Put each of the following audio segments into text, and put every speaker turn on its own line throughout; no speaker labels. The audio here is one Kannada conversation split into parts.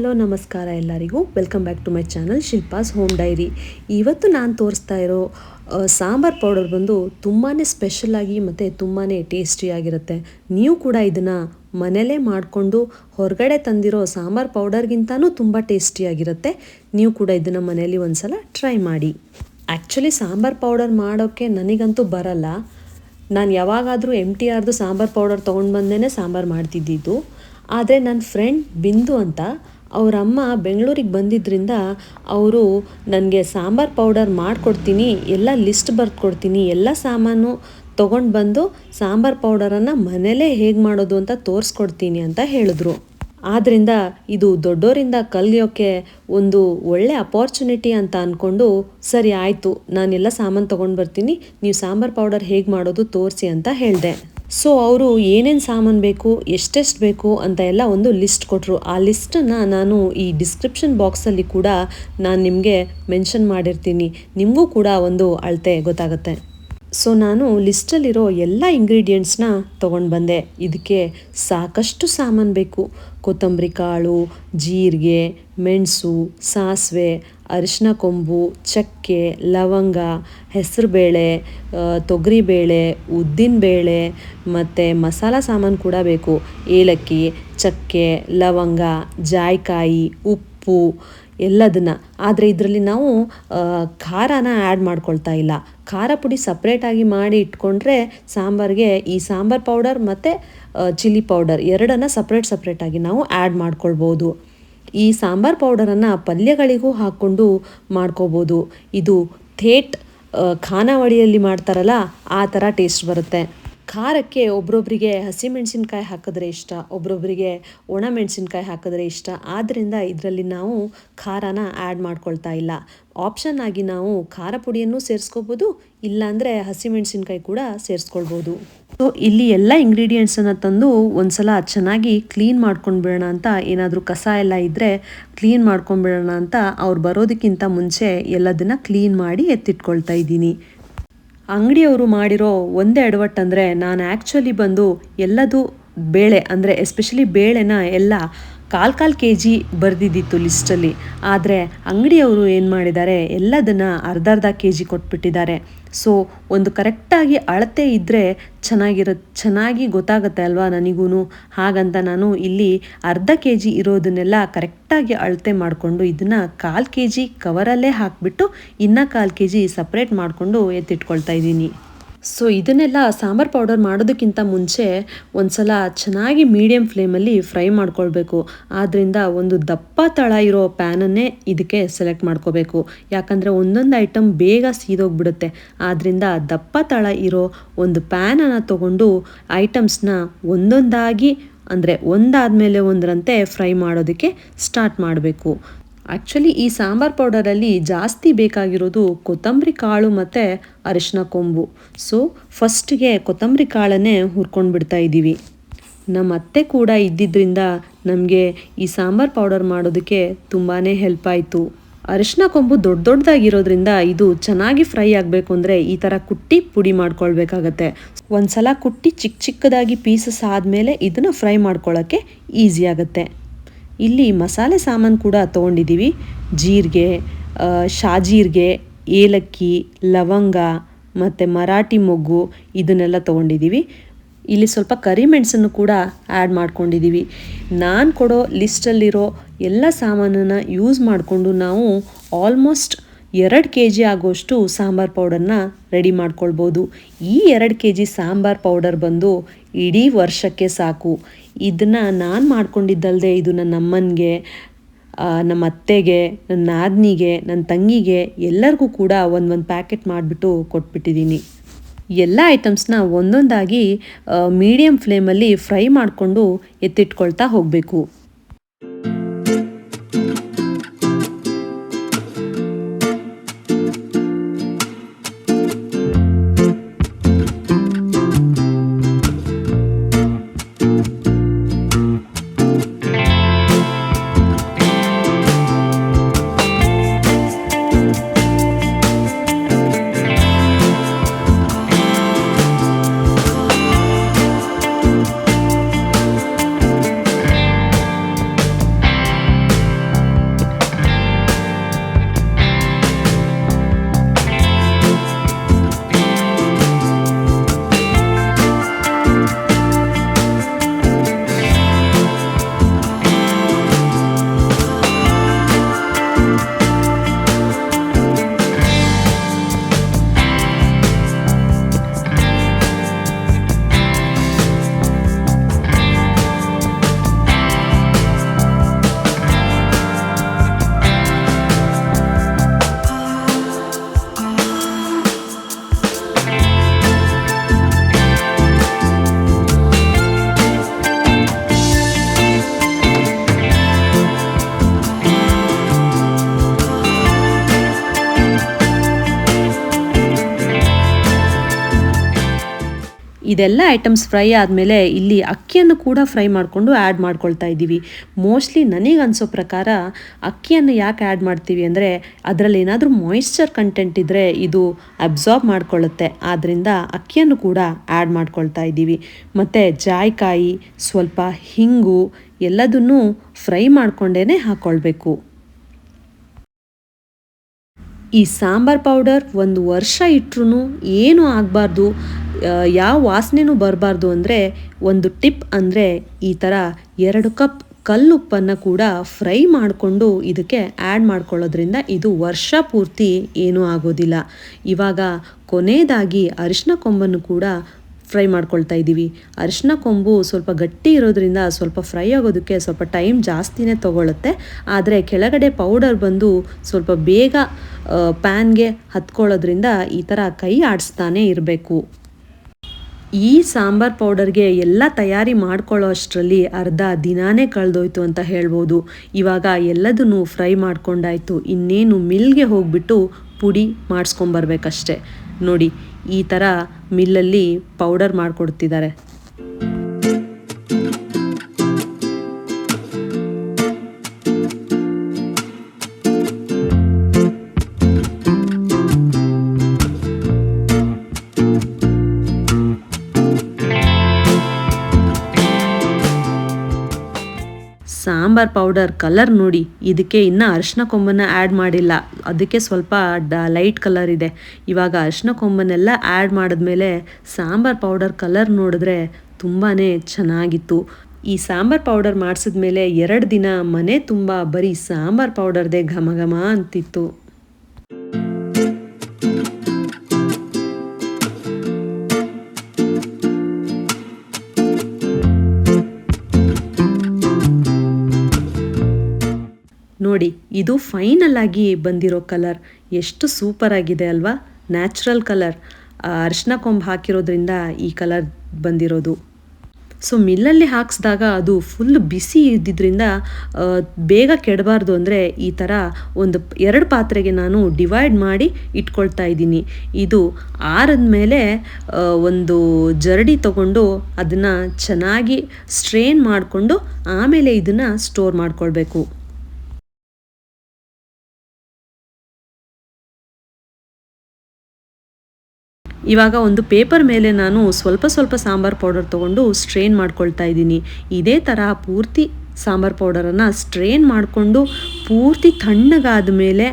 ಹಲೋ ನಮಸ್ಕಾರ ಎಲ್ಲರಿಗೂ. Welcome back to my channel Shilpa's home diary ಇವತ್ತು ನಾನು ತೋರಿಸ್ತಾ ಇರೋ ಸಾಂಬಾರ್ ಪೌಡರ್ ಬಂದು ತುಂಬಾ ಸ್ಪೆಷಲಾಗಿ ಮತ್ತು ತುಂಬಾ ಟೇಸ್ಟಿಯಾಗಿರುತ್ತೆ ನೀವು ಕೂಡ ಇದನ್ನು ಮನೆಯಲ್ಲೇ ಮಾಡಿಕೊಂಡು ಹೊರಗಡೆ ತಂದಿರೋ ಸಾಂಬಾರ್ ಪೌಡರ್ಗಿಂತನೂ ತುಂಬ ಟೇಸ್ಟಿಯಾಗಿರುತ್ತೆ ನೀವು ಕೂಡ ಇದನ್ನು ಮನೆಯಲ್ಲಿ ಒಂದ್ಸಲ ಟ್ರೈ ಮಾಡಿ. ಆ್ಯಕ್ಚುಲಿ ಸಾಂಬಾರ್ ಪೌಡರ್ ಮಾಡೋಕ್ಕೆ ನನಗಂತೂ ಬರಲ್ಲ. ನಾನು ಯಾವಾಗಾದರೂ ಎಂ ಟಿ ಆರ್ದು ಸಾಂಬಾರ್ ಪೌಡರ್ ತೊಗೊಂಡು ಬಂದೇ ಸಾಂಬಾರು ಮಾಡ್ತಿದ್ದಿದ್ದು. ಆದರೆ ನನ್ನ ಫ್ರೆಂಡ್ ಬಿಂದು ಅಂತ ಅವ್ರ ಅಮ್ಮ ಬೆಂಗಳೂರಿಗೆ ಬಂದಿದ್ದರಿಂದ ಅವರು ನನಗೆ ಸಾಂಬಾರು ಪೌಡರ್ ಮಾಡಿಕೊಡ್ತೀನಿ, ಎಲ್ಲ ಲಿಸ್ಟ್ ಬರೆದು ಕೊಡ್ತೀನಿ ಎಲ್ಲ ಸಾಮಾನು ತೊಗೊಂಡು ಬಂದು ಸಾಂಬಾರು ಪೌಡರನ್ನು ಮನೇಲೇ ಹೇಗೆ ಮಾಡೋದು ಅಂತ ತೋರಿಸ್ಕೊಡ್ತೀನಿ ಅಂತ ಹೇಳಿದ್ರು. ಆದ್ದರಿಂದ ಇದು ದೊಡ್ಡೋರಿಂದ ಕಲಿಯೋಕ್ಕೆ ಒಂದು ಒಳ್ಳೆ ಅಪಾರ್ಚುನಿಟಿ ಅಂತ ಅಂದ್ಕೊಂಡು ಸರಿ ಆಯಿತು, ನಾನೆಲ್ಲ ಸಾಮಾನು ತೊಗೊಂಡು ಬರ್ತೀನಿ, ನೀವು ಸಾಂಬಾರು ಪೌಡರ್ ಹೇಗೆ ಮಾಡೋದು ತೋರಿಸಿ ಅಂತ ಹೇಳಿದೆ. ಸೊ ಅವರು ಏನೇನು ಸಾಮಾನು ಬೇಕು, ಎಷ್ಟೆಷ್ಟು ಬೇಕು ಅಂತ ಎಲ್ಲ ಒಂದು ಲಿಸ್ಟ್ ಕೊಟ್ಟರು ಆ ಲಿಸ್ಟನ್ನು ನಾನು ಈ ಡಿಸ್ಕ್ರಿಪ್ಷನ್ ಬಾಕ್ಸಲ್ಲಿ ಕೂಡ ನಾನು ನಿಮಗೆ ಮೆನ್ಷನ್ ಮಾಡಿರ್ತೀನಿ. ನಿಮಗೂ ಕೂಡ ಒಂದು ಅಳತೆ ಗೊತ್ತಾಗುತ್ತೆ. ಸೊ ನಾನು ಲಿಸ್ಟಲ್ಲಿರೋ ಎಲ್ಲ ಇಂಗ್ರೀಡಿಯೆಂಟ್ಸ್ನ ತೊಗೊಂಡು ಬಂದೆ. ಇದಕ್ಕೆ ಸಾಕಷ್ಟು ಸಾಮಾನು ಬೇಕು. ಕೊತ್ತಂಬರಿ ಕಾಳು, ಜೀರಿಗೆ, ಮೆಣಸು, ಸಾಸಿವೆ ಅರಿಶಿನ ಕೊಂಬು, ಚಕ್ಕೆ, ಲವಂಗ, ಹೆಸರುಬೇಳೆ ತೊಗರಿಬೇಳೆ ಉದ್ದಿನಬೇಳೆ ಮತ್ತು ಮಸಾಲ ಸಾಮಾನು ಕೂಡ ಬೇಕು. ಏಲಕ್ಕಿ, ಚಕ್ಕೆ, ಲವಂಗ, ಜಾಯಿಕಾಯಿ, ಉಪ್ಪು ಎಲ್ಲದನ್ನು. ಆದರೆ ಇದರಲ್ಲಿ ನಾವು ಖಾರನ ಆ್ಯಡ್ ಮಾಡ್ಕೊಳ್ತಾ ಇಲ್ಲ. ಖಾರ ಪುಡಿ ಸಪ್ರೇಟಾಗಿ ಮಾಡಿ ಇಟ್ಕೊಂಡ್ರೆ ಸಾಂಬಾರಿಗೆ ಈ ಸಾಂಬಾರ್ ಪೌಡರ್ ಮತ್ತು ಚಿಲ್ಲಿ ಪೌಡರ್ ಎರಡನ್ನು ಸಪ್ರೇಟ್ ಸಪ್ರೇಟಾಗಿ ನಾವು ಆ್ಯಡ್ ಮಾಡ್ಕೊಳ್ಬೋದು. ಈ ಸಾಂಬಾರ್ ಪೌಡರನ್ನು ಪಲ್ಯಗಳಿಗೂ ಹಾಕ್ಕೊಂಡು ಮಾಡ್ಕೋಬೋದು. ಇದು ಥೇಟ್ ಖಾನಾವಳಿಯಲ್ಲಿ ಮಾಡ್ತಾರಲ್ಲ ಆ ಥರ ಟೇಸ್ಟ್ ಬರುತ್ತೆ. ಖಾರಕ್ಕೆ ಒಬ್ರೊಬ್ರಿಗೆ ಹಸಿಮೆಣಸಿನ್ಕಾಯಿ ಹಾಕಿದ್ರೆ ಇಷ್ಟ ಒಬ್ರೊಬ್ಬರಿಗೆ ಒಣ ಮೆಣಸಿನ್ಕಾಯಿ ಹಾಕಿದ್ರೆ ಇಷ್ಟ. ಆದ್ದರಿಂದ ಇದರಲ್ಲಿ ನಾವು ಖಾರನ ಆ್ಯಡ್ ಮಾಡ್ಕೊಳ್ತಾ ಇಲ್ಲ. ಆಪ್ಷನ್ ಆಗಿ ನಾವು ಖಾರ ಪುಡಿಯನ್ನು ಸೇರಿಸ್ಕೋಬೋದು, ಇಲ್ಲಾಂದರೆ ಹಸಿಮೆಣಸಿನ್ಕಾಯಿ ಕೂಡ ಸೇರಿಸ್ಕೊಳ್ಬೋದು. ಸೊ ಇಲ್ಲಿ ಎಲ್ಲ ಇಂಗ್ರೀಡಿಯೆಂಟ್ಸನ್ನು ತಂದು ಒಂದ್ಸಲ ಚೆನ್ನಾಗಿ ಕ್ಲೀನ್ ಮಾಡ್ಕೊಂಡು ಬಿಡೋಣ ಅಂತ ಏನಾದರೂ ಕಸ ಎಲ್ಲ ಇದ್ದರೆ ಕ್ಲೀನ್ ಮಾಡ್ಕೊಂಡ್ಬಿಡೋಣ ಅಂತ ಅವ್ರು ಬರೋದಕ್ಕಿಂತ ಮುಂಚೆ ಎಲ್ಲದನ್ನು ಕ್ಲೀನ್ ಮಾಡಿ ಎತ್ತಿಟ್ಕೊಳ್ತಾ ಇದ್ದೀನಿ. ಅಂಗಡಿಯವರು ಮಾಡಿರೋ ಒಂದೇ ಎಡವಟ್ಟಂದರೆ ನಾನು ಆ್ಯಕ್ಚುಲಿ ಬಂದು ಎಲ್ಲದು ಬೇಳೆ ಅಂದರೆ ಎಸ್ಪೆಷಲಿ ಬೇಳೆನ ಎಲ್ಲ ಕಾಲು ಕಾಲು ಕೆ ಜಿ ಬರೆದಿದ್ದಿತ್ತು ಲಿಸ್ಟಲ್ಲಿ. ಆದರೆ ಅಂಗಡಿಯವರು ಏನು ಮಾಡಿದ್ದಾರೆ? ಎಲ್ಲದನ್ನು ಅರ್ಧ ಅರ್ಧ ಕೆ ಜಿ ಕೊಟ್ಬಿಟ್ಟಿದ್ದಾರೆ. ಸೊ ಒಂದು ಕರೆಕ್ಟಾಗಿ ಅಳತೆ ಇದ್ದರೆ ಚೆನ್ನಾಗಿರೋ, ಚೆನ್ನಾಗಿ ಗೊತ್ತಾಗುತ್ತೆ ಅಲ್ವಾ ನನಗೂ ಹಾಗಂತ ನಾನು ಇಲ್ಲಿ ಅರ್ಧ ಕೆ ಜಿ ಇರೋದನ್ನೆಲ್ಲ ಕರೆಕ್ಟಾಗಿ ಅಳತೆ ಮಾಡಿಕೊಂಡು ಇದನ್ನು ಕಾಲು ಕೆ ಜಿ ಕವರಲ್ಲೇ ಹಾಕಿಬಿಟ್ಟು ಇನ್ನೂ ಕಾಲು ಕೆ ಜಿ ಸಪ್ರೇಟ್ ಮಾಡಿಕೊಂಡು ಎತ್ತಿಟ್ಕೊಳ್ತಾ ಇದ್ದೀನಿ. ಸೊ ಇದನ್ನೆಲ್ಲ ಸಾಂಬಾರ್ ಪೌಡರ್ ಮಾಡೋದಕ್ಕಿಂತ ಮುಂಚೆ ಒಂದು ಸಲ ಚೆನ್ನಾಗಿ ಮೀಡಿಯಮ್ ಫ್ಲೇಮಲ್ಲಿ ಫ್ರೈ ಮಾಡ್ಕೊಳ್ಬೇಕು. ಆದ್ದರಿಂದ ಒಂದು ದಪ್ಪ ತಳ ಇರೋ ಪ್ಯಾನನ್ನೇ ಇದಕ್ಕೆ ಸೆಲೆಕ್ಟ್ ಮಾಡ್ಕೋಬೇಕು. ಯಾಕಂದರೆ ಒಂದೊಂದು ಐಟಮ್ ಬೇಗ ಸೀದೋಗ್ಬಿಡುತ್ತೆ. ಆದ್ದರಿಂದ ದಪ್ಪ ತಳ ಇರೋ ಒಂದು ಪ್ಯಾನನ್ನು ತಗೊಂಡು ಐಟಮ್ಸ್ನ ಒಂದೊಂದಾಗಿ, ಅಂದರೆ ಒಂದಾದಮೇಲೆ ಒಂದರಂತೆ ಫ್ರೈ ಮಾಡೋದಕ್ಕೆ ಸ್ಟಾರ್ಟ್ ಮಾಡಬೇಕು. ಆ್ಯಕ್ಚುಲಿ ಈ ಸಾಂಬಾರ್ ಪೌಡರಲ್ಲಿ ಜಾಸ್ತಿ ಬೇಕಾಗಿರೋದು ಕೊತ್ತಂಬರಿ ಕಾಳು ಮತ್ತು ಅರಿಶಿನ ಕೊಂಬು. ಸೊ ಫಸ್ಟಿಗೆ ಕೊತ್ತಂಬರಿ ಕಾಳನ್ನೇ ಹುರ್ಕೊಂಡು ಬಿಡ್ತಾ ಇದ್ದೀವಿ ನಮ್ಮ ಅತ್ತೆ ಕೂಡ ಇದ್ದಿದ್ದರಿಂದ ನಮಗೆ ಈ ಸಾಂಬಾರ್ ಪೌಡರ್ ಮಾಡೋದಕ್ಕೆ ತುಂಬಾ ಹೆಲ್ಪ್ ಆಯಿತು. ಅರಿಶಿನ ಕೊಂಬು ದೊಡ್ಡ ದೊಡ್ಡದಾಗಿರೋದ್ರಿಂದ ಇದು ಚೆನ್ನಾಗಿ ಫ್ರೈ ಆಗಬೇಕು ಅಂದರೆ ಈ ಥರ ಕುಟ್ಟಿ ಪುಡಿ ಮಾಡ್ಕೊಳ್ಬೇಕಾಗತ್ತೆ. ಒಂದ್ಸಲ ಕುಟ್ಟಿ ಚಿಕ್ಕ ಚಿಕ್ಕದಾಗಿ ಪೀಸಸ್ ಆದಮೇಲೆ ಇದನ್ನು ಫ್ರೈ ಮಾಡ್ಕೊಳ್ಳೋಕ್ಕೆ ಈಸಿ ಆಗುತ್ತೆ. ಇಲ್ಲಿ ಮಸಾಲೆ ಸಾಮಾನು ಕೂಡ ತೊಗೊಂಡಿದ್ದೀವಿ. ಜೀರಿಗೆ ಶಾಜೀರಿಗೆ, ಏಲಕ್ಕಿ, ಲವಂಗ ಮತ್ತು ಮರಾಠಿ ಮೊಗ್ಗು ಇದನ್ನೆಲ್ಲ ತೊಗೊಂಡಿದ್ದೀವಿ. ಇಲ್ಲಿ ಸ್ವಲ್ಪ ಕರಿಮೆಣಸನ್ನು ಕೂಡ ಆ್ಯಡ್ ಮಾಡ್ಕೊಂಡಿದ್ದೀವಿ. ನಾನು ಕೊಡೋ ಲಿಸ್ಟಲ್ಲಿರೋ ಎಲ್ಲ ಸಾಮಾನನ್ನು ಯೂಸ್ ಮಾಡಿಕೊಂಡು ನಾವು ಆಲ್ಮೋಸ್ಟ್ ಎರಡು ಕೆ ಜಿ ಆಗೋಷ್ಟು ಸಾಂಬಾರ್ ಪೌಡರ್ನ ರೆಡಿ ಮಾಡ್ಕೊಳ್ಬೋದು. ಈ ಎರಡು ಕೆ ಜಿ ಸಾಂಬಾರ್ ಪೌಡರ್ ಬಂದು ಇಡೀ ವರ್ಷಕ್ಕೆ ಸಾಕು. ಇದನ್ನು ನಾನು ಮಾಡ್ಕೊಂಡಿದ್ದಲ್ಲದೆ ಇದು ನನ್ನ ಅಮ್ಮನಿಗೆ ನಮ್ಮ ಅತ್ತೆಗೆ ನನ್ನ ನಾದಿನಿಗೆ ನನ್ನ ತಂಗಿಗೆ ಎಲ್ಲರಿಗೂ ಕೂಡ ಒಂದೊಂದು ಪ್ಯಾಕೆಟ್ ಮಾಡಿಬಿಟ್ಟು ಕೊಟ್ಬಿಟ್ಟಿದ್ದೀನಿ ಎಲ್ಲ ಐಟಮ್ಸ್ನ ಒಂದೊಂದಾಗಿ ಮೀಡಿಯಮ್ ಫ್ಲೇಮಲ್ಲಿ ಫ್ರೈ ಮಾಡಿಕೊಂಡು ಎತ್ತಿಟ್ಕೊಳ್ತಾ ಹೋಗಬೇಕು. ಇದೆಲ್ಲ ಐಟಮ್ಸ್ ಫ್ರೈ ಆದಮೇಲೆ ಇಲ್ಲಿ ಅಕ್ಕಿಯನ್ನು ಕೂಡ ಫ್ರೈ ಮಾಡಿಕೊಂಡು ಆ್ಯಡ್ ಮಾಡ್ಕೊಳ್ತಾ ಇದ್ದೀವಿ. ಮೋಸ್ಟ್ಲಿ ನನಗೆ ಅನಿಸೋ ಪ್ರಕಾರ ಅಕ್ಕಿಯನ್ನು ಯಾಕೆ ಆ್ಯಡ್ ಮಾಡ್ತೀವಿ ಅಂದರೆ ಅದರಲ್ಲಿ ಏನಾದರೂ ಮಾಯಿಶ್ಚರ್ ಕಂಟೆಂಟ್ ಇದ್ದರೆ ಇದು ಅಬ್ಸಾರ್ಬ್ ಮಾಡ್ಕೊಳ್ಳುತ್ತೆ ಆದ್ದರಿಂದ ಅಕ್ಕಿಯನ್ನು ಕೂಡ ಆ್ಯಡ್ ಮಾಡ್ಕೊಳ್ತಾ ಇದ್ದೀವಿ. ಮತ್ತು ಜಾಯಿಕಾಯಿ, ಸ್ವಲ್ಪ ಹಿಂಗು ಎಲ್ಲದನ್ನು ಫ್ರೈ ಮಾಡಿಕೊಂಡೇ ಹಾಕ್ಕೊಳ್ಬೇಕು ಈ ಸಾಂಬಾರ್ ಪೌಡರ್ ಒಂದು ವರ್ಷ ಇಟ್ಟರು ಏನೂ ಆಗಬಾರ್ದು? ಯಾವ ವಾಸನೆನೂ ಬರಬಾರ್ದು ಅಂದರೆ ಒಂದು ಟಿಪ್ ಅಂದರೆ ಈ ಥರ ಎರಡು ಕಪ್ ಕಲ್ಲುಪ್ಪನ್ನು ಕೂಡ ಫ್ರೈ ಮಾಡಿಕೊಂಡು ಇದಕ್ಕೆ ಆ್ಯಡ್ ಮಾಡ್ಕೊಳ್ಳೋದ್ರಿಂದ ಇದು ವರ್ಷ ಪೂರ್ತಿ ಏನೂ ಆಗೋದಿಲ್ಲ. ಇವಾಗ ಕೊನೆಯದಾಗಿ ಅರಿಶಿನ ಕೊಂಬನ್ನು ಕೂಡ ಫ್ರೈ ಮಾಡ್ಕೊಳ್ತಾ ಇದ್ದೀವಿ. ಅರಿಶಿನ ಕೊಂಬು ಸ್ವಲ್ಪ ಗಟ್ಟಿ ಇರೋದ್ರಿಂದ ಸ್ವಲ್ಪ ಫ್ರೈ ಆಗೋದಕ್ಕೆ ಸ್ವಲ್ಪ ಟೈಮ್ ಜಾಸ್ತಿನೇ ತೊಗೊಳುತ್ತೆ. ಆದರೆ ಕೆಳಗಡೆ ಪೌಡರ್ ಬಂದು ಸ್ವಲ್ಪ ಬೇಗ ಪ್ಯಾನ್ಗೆ ಹತ್ಕೊಳ್ಳೋದ್ರಿಂದ ಈ ಥರ ಕೈ ಆಡಿಸ್ತಾನೆ ಇರಬೇಕು. ಈ ಸಾಂಬಾರ್ ಪೌಡರ್ಗೆ ಎಲ್ಲ ತಯಾರಿ ಮಾಡ್ಕೊಳ್ಳೋ ಅಷ್ಟರಲ್ಲಿ ಅರ್ಧ ದಿನಾನೇ ಕಳೆದೋಯ್ತು ಅಂತ ಹೇಳ್ಬೋದು. ಇವಾಗ ಎಲ್ಲದನ್ನು ಫ್ರೈ ಮಾಡ್ಕೊಂಡಾಯ್ತು. ಇನ್ನೇನು ಮಿಲ್ಗೆ ಹೋಗ್ಬಿಟ್ಟು ಪುಡಿ ಮಾಡಿಸ್ಕೊಂಬರ್ಬೇಕಷ್ಟೆ. ನೋಡಿ, ಈ ಥರ ಮಿಲ್ಲಲ್ಲಿ ಪೌಡರ್ ಮಾಡಿಕೊಡ್ತಿದ್ದಾರೆ. ಸಾಂಬಾರ್ ಪೌಡರ್ ಕಲರ್ ನೋಡಿ. ಇದಕ್ಕೆ ಇನ್ನೂ ಅರಿಶಿನ ಕೊಂಬನ್ನು ಆ್ಯಡ್ ಮಾಡಿಲ್ಲ. ಅದಕ್ಕೆ ಸ್ವಲ್ಪ ಡ ಲೈಟ್ ಕಲರ್ ಇದೆ. ಇವಾಗ ಅರಿಶಿನ ಕೊಂಬನ್ನೆಲ್ಲ ಆ್ಯಡ್ ಮಾಡಿದ್ಮೇಲೆ ಸಾಂಬಾರ್ ಪೌಡರ್ ಕಲರ್ ನೋಡಿದ್ರೆ ತುಂಬಾ ಚೆನ್ನಾಗಿತ್ತು. ಈ ಸಾಂಬಾರ್ ಪೌಡರ್ ಮಾಡಿಸಿದ್ಮೇಲೆ ಎರಡು ದಿನ ಮನೆ ತುಂಬ ಬರೀ ಸಾಂಬಾರ್ ಪೌಡರ್ದೇ ಘಮ ಘಮ ಅಂತಿತ್ತು. ನೋಡಿ, ಇದು ಫೈನಲ್ ಆಗಿ ಬಂದಿರೋ ಕಲರ್ ಎಷ್ಟು ಸೂಪರ್ ಆಗಿದೆ ಅಲ್ವಾ? ನ್ಯಾಚುರಲ್ ಕಲರ್ ಅರಿಶಿನ ಕೊಂಬು ಹಾಕಿರೋದ್ರಿಂದ ಈ ಕಲರ್ ಬಂದಿರೋದು. ಸೊ ಮಿಲ್ಲಲ್ಲಿ ಹಾಕ್ಸಿದಾಗ ಅದು ಫುಲ್ ಬಿಸಿ ಇದ್ದಿದ್ದರಿಂದ ಬೇಗ ಕೆಡಬಾರ್ದು ಅಂದರೆ ಈ ಥರ ಒಂದು ಎರಡು ಪಾತ್ರೆಗೆ ನಾನು ಡಿವೈಡ್ ಮಾಡಿ ಇಟ್ಕೊಳ್ತಾ ಇದ್ದೀನಿ. ಇದು ಆರದ ಮೇಲೆ ಒಂದು ಜರಡಿ ತಗೊಂಡು ಅದನ್ನು ಚೆನ್ನಾಗಿ ಸ್ಟ್ರೇನ್ ಮಾಡಿಕೊಂಡು ಆಮೇಲೆ ಇದನ್ನು ಸ್ಟೋರ್ ಮಾಡ್ಕೊಳ್ಬೇಕು. ಇವಾಗ ಒಂದು ಪೇಪರ್ ಮೇಲೆ ನಾನು ಸ್ವಲ್ಪ ಸ್ವಲ್ಪ ಸಾಂಬಾರ್ ಪೌಡರ್ ತೊಗೊಂಡು ಸ್ಟ್ರೈನ್ ಮಾಡ್ಕೊಳ್ತಾ ಇದ್ದೀನಿ. ಇದೇ ಥರ ಪೂರ್ತಿ ಸಾಂಬಾರ್ ಪೌಡರನ್ನು ಸ್ಟ್ರೈನ್ ಮಾಡಿಕೊಂಡು ಪೂರ್ತಿ ತಣ್ಣಗಾದ ಮೇಲೆ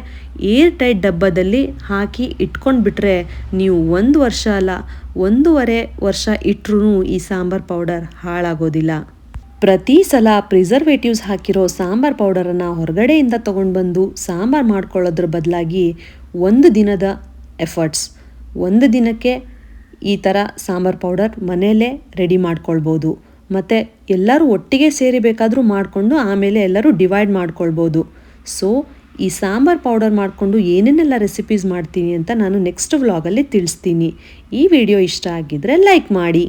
ಏರ್ ಟೈಟ್ ಡಬ್ಬದಲ್ಲಿ ಹಾಕಿ ಇಟ್ಕೊಂಡು ಬಿಟ್ಟರೆ ನೀವು ಒಂದು ವರ್ಷ ಅಲ್ಲ, ಒಂದೂವರೆ ವರ್ಷ ಇಟ್ಟರೂ ಈ ಸಾಂಬಾರ್ ಪೌಡರ್ ಹಾಳಾಗೋದಿಲ್ಲ. ಪ್ರತಿ ಸಲ ಪ್ರಿಸರ್ವೇಟಿವ್ಸ್ ಹಾಕಿರೋ ಸಾಂಬಾರ್ ಪೌಡರನ್ನು ಹೊರಗಡೆಯಿಂದ ತೊಗೊಂಡು ಬಂದು ಸಾಂಬಾರು ಮಾಡ್ಕೊಳ್ಳೋದ್ರ ಬದಲಾಗಿ ಒಂದು ದಿನದ ಎಫರ್ಟ್ಸ್. ಒಂದು ದಿನಕ್ಕೆ ಈ ಥರ ಸಾಂಬಾರು ಪೌಡರ್ ಮನೆಯಲ್ಲೇ ರೆಡಿ ಮಾಡ್ಕೊಳ್ಬೋದು. ಮತ್ತು ಎಲ್ಲರೂ ಒಟ್ಟಿಗೆ ಸೇರಿ ಬೇಕಾದರೂ ಮಾಡಿಕೊಂಡು ಆಮೇಲೆ ಎಲ್ಲರೂ ಡಿವೈಡ್ ಮಾಡ್ಕೊಳ್ಬೋದು. ಸೊ ಈ ಸಾಂಬಾರು ಪೌಡರ್ ಮಾಡಿಕೊಂಡು ಏನೇನೆಲ್ಲ ರೆಸಿಪೀಸ್ ಮಾಡ್ತೀನಿ ಅಂತ ನಾನು ನೆಕ್ಸ್ಟ್ ವ್ಲಾಗಲ್ಲಿ ತಿಳಿಸ್ತೀನಿ. ಈ ವಿಡಿಯೋ ಇಷ್ಟ ಆಗಿದ್ದರೆ ಲೈಕ್ ಮಾಡಿ.